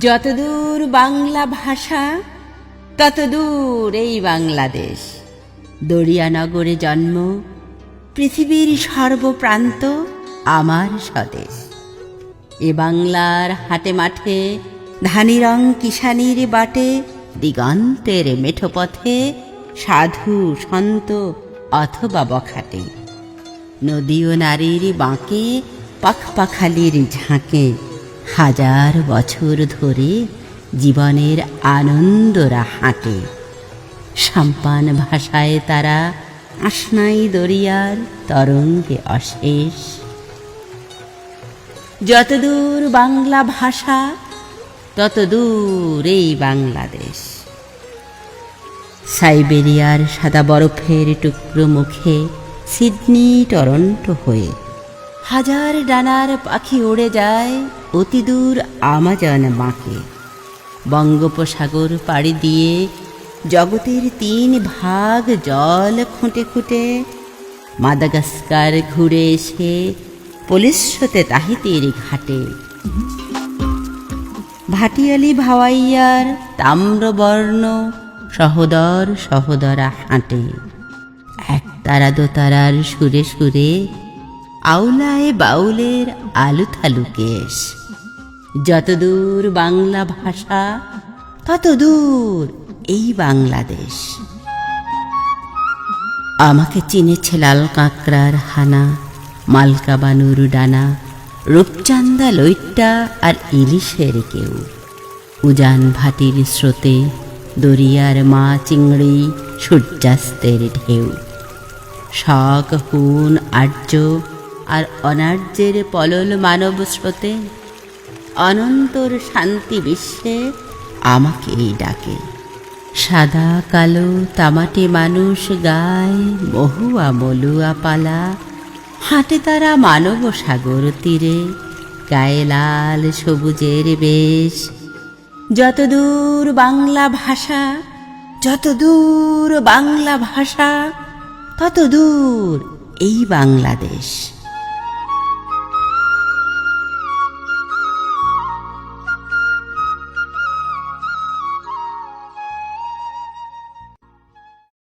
যতদূর বাংলা ভাষা, ততদূর এই বাংলাদেশ। দরিয়ানগরে জন্ম, পৃথিবীর সর্বপ্রান্ত, আমার স্বদেশ। এ বাংলার হাটে মাঠে, ধানি রং কিষানির বাটে, দিগন্তের মেঠো পথে সাধু সন্ত অথবা বখাটে। নদী ও নারীর বাঁকে, পাখপাখালির ঝাঁকে। হাজার বছর ধরে জীবনের আনন্দরা হাঁটে। সাম্পান ভাষায় তারা আসনাই দরিয়ার তরঙ্গে অশেষ। যতদূর বাংলা ভাষা, ততদূর এই বাংলাদেশ। সাইবেরিয়ার সাদা বরফের টুকরো মুখে সিডনি টরন্টো হয়ে হাজার ডানার পাখি উড়ে যায় অতি দূর আমাজন মাকে। বঙ্গোপসাগর পাড়ি দিয়ে জগতের তিন ভাগ জল খুঁটে খুঁটে মাদাগাস্কার ঘুরে এসে পলিশ্বতে তাহিতির ঘাটে। ভাটিয়ালি ভাওয়াইয়ার তাম্রবর্ণ সহদর সহদরা হাঁটে। এক তারা দোতারার সুরে সুরে আউলায় বাউলের আলু থালু কেশ। যতদূর বাংলা ভাষা, ততদূর এই বাংলাদেশ। আমাকে চিনেছে লাল কাঁকড়ার হানা, মালকা বানুর ডানা রূপচান্দা লইট্টা আর ইলিশের কেউ। উজান ভাটির স্রোতে দরিয়ার মা চিংড়ি সূর্যাস্তের ঢেউ। শখ, হুন, আর্য আর অনার্যের পলল মানব স্রোতে অনন্তর শান্তি বিশ্বে আমাকেই ডাকে। সাদা কালো তামাটে মানুষ গায়, মহুয়া মলুয়া পালা। হাঁটে তারা মানব সাগর তীরে, গায়ে লাল সবুজের বেশ। যতদূর বাংলা ভাষা, যতদূর বাংলা ভাষা তত দূর এই বাংলাদেশ।